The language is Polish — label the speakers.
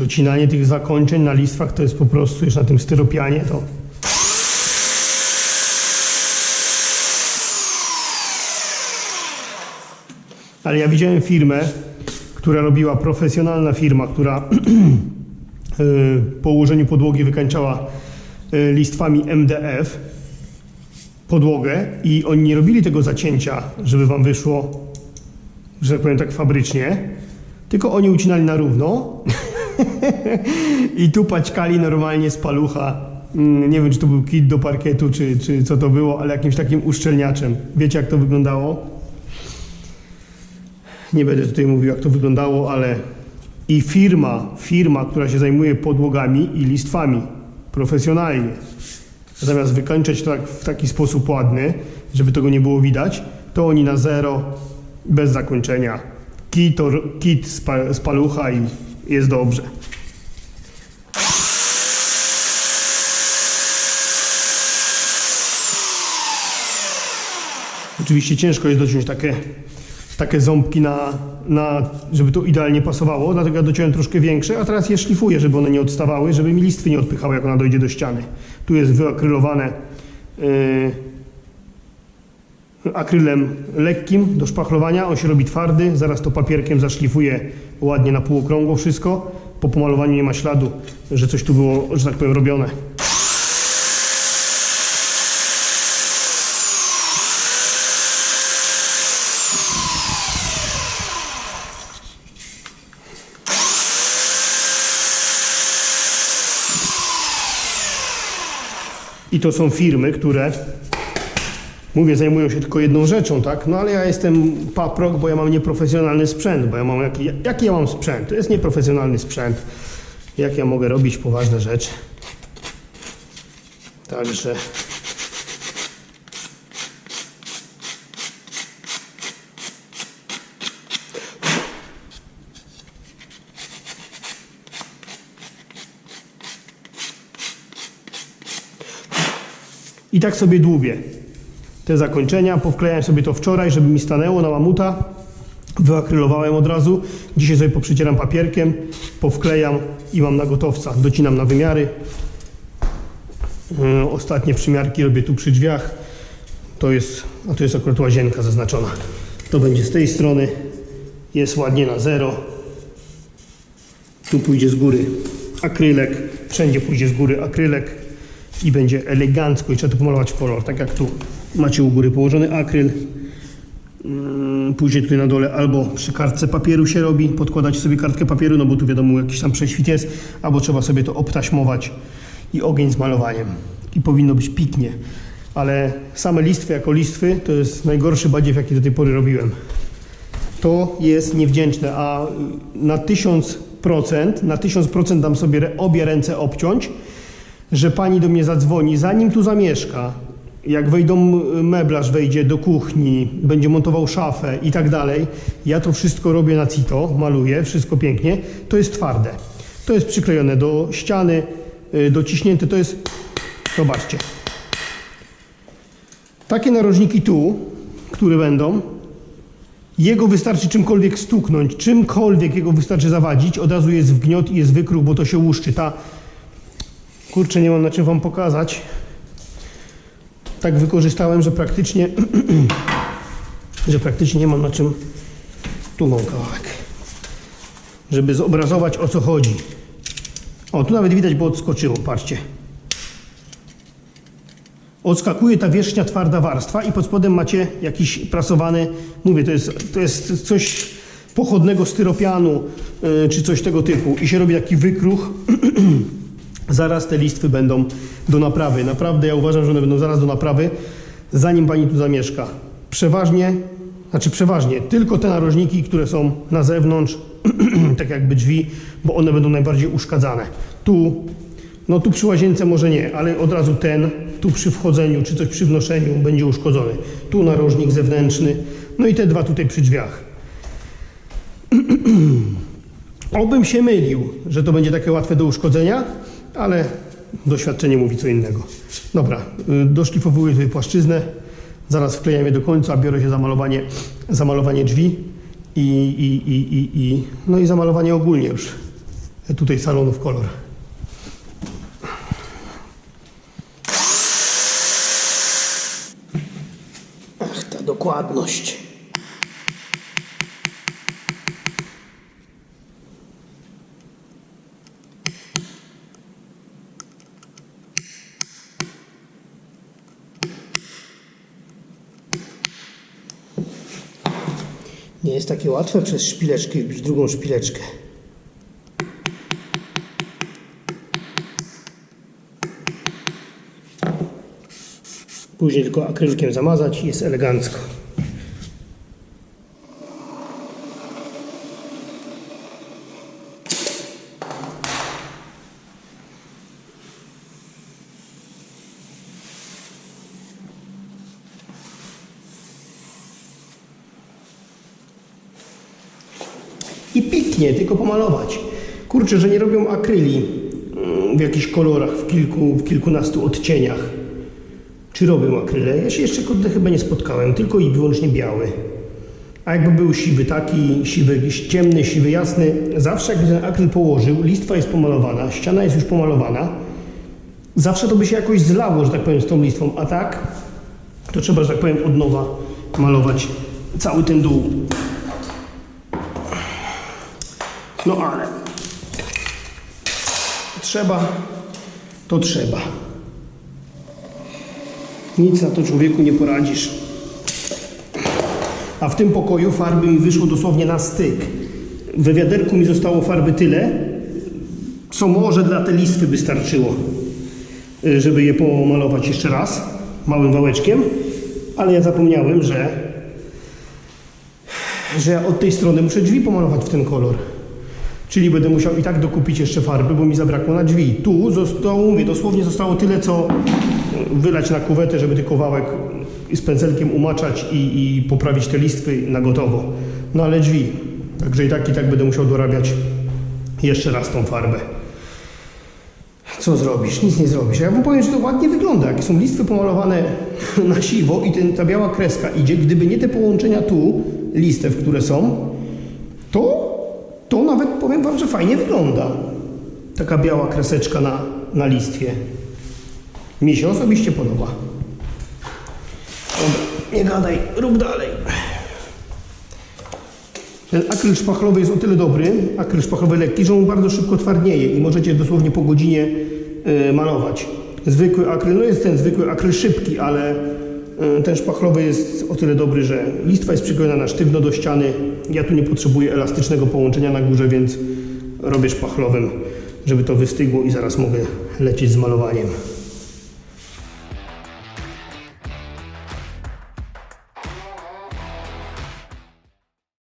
Speaker 1: docinanie tych zakończeń na listwach to jest po prostu już na tym styropianie to... Ale ja widziałem firmę, która robiła, profesjonalna firma, która y, po ułożeniu podłogi wykańczała y, listwami MDF podłogę i oni nie robili tego zacięcia, żeby wam wyszło, że tak powiem tak fabrycznie, tylko oni ucinali na równo i tu paćkali normalnie z palucha. Mm, Nie wiem, czy to był kit do parkietu, czy, czy co to było, ale jakimś takim uszczelniaczem. Wiecie, jak to wyglądało? Nie będę tutaj mówił, jak to wyglądało, ale i firma, firma, która się zajmuje podłogami i listwami profesjonalnie, zamiast wykończyć to tak, w taki sposób ładny, żeby tego nie było widać, to oni na zero, bez zakończenia. Kit, kit z palucha i jest dobrze. Oczywiście ciężko jest dociąć takie, takie ząbki, na, na, żeby to idealnie pasowało, dlatego ja dociąłem troszkę większe, a teraz je szlifuję, żeby one nie odstawały, żeby mi listwy nie odpychały, jak ona dojdzie do ściany. Tu jest wyakrylowane yy, akrylem lekkim do szpachlowania, on się robi twardy, zaraz to papierkiem zaszlifuję ładnie na półokrągło wszystko. Po pomalowaniu nie ma śladu, że coś tu było, że tak powiem, robione. I to są firmy, które, mówię, zajmują się tylko jedną rzeczą, tak? No ale ja jestem paprok, bo ja mam nieprofesjonalny sprzęt, bo ja mam, jaki, jaki ja mam sprzęt? To jest nieprofesjonalny sprzęt. Jak ja mogę robić poważne rzeczy? Także... I tak sobie dłubię te zakończenia. Powklejałem sobie to wczoraj, żeby mi stanęło na mamuta. Wyakrylowałem od razu. Dzisiaj sobie poprzycieram papierkiem, powklejam i mam na gotowca. Docinam na wymiary. Yy, Ostatnie przymiarki robię tu przy drzwiach. To jest, a to jest akurat łazienka zaznaczona. To będzie z tej strony. Jest ładnie na zero. Tu pójdzie z góry akrylek. Wszędzie pójdzie z góry akrylek i będzie elegancko i trzeba to pomalować w kolor, tak jak tu macie u góry położony akryl. Mm, Później tutaj na dole albo przy kartce papieru się robi, podkładać sobie kartkę papieru, no bo tu wiadomo jakiś tam prześwit jest, albo trzeba sobie to obtaśmować i ogień z malowaniem. I powinno być piknie. Ale same listwy jako listwy to jest najgorszy badziew jaki do tej pory robiłem. To jest niewdzięczne, a na 1000%, na 1000% dam sobie obie ręce obciąć, że pani do mnie zadzwoni, zanim tu zamieszka, jak wejdą meblarz, wejdzie do kuchni, będzie montował szafę i tak dalej, ja to wszystko robię na CITO, maluję, wszystko pięknie, to jest twarde. To jest przyklejone do ściany, y, dociśnięte, to jest, zobaczcie. Takie narożniki tu, które będą, jego wystarczy czymkolwiek stuknąć, czymkolwiek jego wystarczy zawadzić, od razu jest wgniot i jest wykruch, bo to się łuszczy. Ta Kurczę, nie mam na czym wam pokazać. Tak wykorzystałem, że praktycznie, że praktycznie nie mam na czym. Tu mam kawałek. Żeby zobrazować o co chodzi. O, tu nawet widać, bo odskoczyło, patrzcie. Odskakuje ta wierzchnia twarda warstwa i pod spodem macie jakiś prasowany, mówię, to jest, to jest coś pochodnego styropianu yy, czy coś tego typu i się robi taki wykruch. zaraz te listwy będą do naprawy. Naprawdę ja uważam, że one będą zaraz do naprawy, zanim pani tu zamieszka. Przeważnie, znaczy przeważnie, tylko te narożniki, które są na zewnątrz, tak jakby drzwi, bo one będą najbardziej uszkadzane. Tu, no tu przy łazience może nie, ale od razu ten, tu przy wchodzeniu czy coś przy wnoszeniu będzie uszkodzony. Tu narożnik zewnętrzny, no i te dwa tutaj przy drzwiach. Obym się mylił, że to będzie takie łatwe do uszkodzenia, ale doświadczenie mówi co innego. Dobra, y, doszlifowuję tutaj płaszczyznę, zaraz wklejam je do końca, biorę się za malowanie, za malowanie drzwi i, i, i, i, i, no i za malowanie ogólnie już tutaj salonów kolor. Ach, ta dokładność. Nie jest takie łatwe przez szpileczkę wbić drugą szpileczkę. Później tylko akrylkiem zamazać i jest elegancko. I piknie, tylko pomalować. Kurczę, że nie robią akryli mm, w jakichś kolorach, w, kilku, w kilkunastu odcieniach. Czy robią akryle? Ja się jeszcze kurde chyba nie spotkałem, tylko i wyłącznie biały. A jakby był siwy taki, siwy, ciemny, siwy, jasny, zawsze jak ten akryl położył, listwa jest pomalowana, ściana jest już pomalowana, zawsze to by się jakoś zlało, że tak powiem, z tą listwą, a tak to trzeba, że tak powiem, od nowa malować cały ten dół. No ale trzeba, to trzeba. Nic na to człowieku nie poradzisz. A w tym pokoju farby mi wyszło dosłownie na styk. We wiaderku mi zostało farby tyle, co może dla tej listwy by starczyło, y, żeby je pomalować jeszcze raz małym wałeczkiem. Ale ja zapomniałem, że, że od tej strony muszę drzwi pomalować w ten kolor. Czyli będę musiał i tak dokupić jeszcze farby, bo mi zabrakło na drzwi. Tu zostało, mówię, dosłownie zostało tyle, co wylać na kuwetę, żeby tylko wałek z pędzelkiem umaczać i, i poprawić te listwy na gotowo. No ale drzwi. Także i tak, i tak będę musiał dorabiać jeszcze raz tą farbę. Co zrobisz? Nic nie zrobisz. Ja wam powiem, że to ładnie wygląda. Jakie są listwy pomalowane na siwo i ten, ta biała kreska idzie. Gdyby nie te połączenia tu, listew, które są, to, to nawet powiem wam, że fajnie wygląda. Taka biała kreseczka na, na listwie. Mi się osobiście podoba. Dobra, nie gadaj, rób dalej. Ten akryl szpachlowy jest o tyle dobry, akryl szpachlowy lekki, że on bardzo szybko twardnieje i możecie dosłownie po godzinie y, malować. Zwykły akryl, no jest ten zwykły akryl szybki, ale ten szpachlowy jest o tyle dobry, że listwa jest przyklejona na sztywno do ściany. Ja tu nie potrzebuję elastycznego połączenia na górze, więc robię szpachlowym, żeby to wystygło i zaraz mogę lecieć z malowaniem.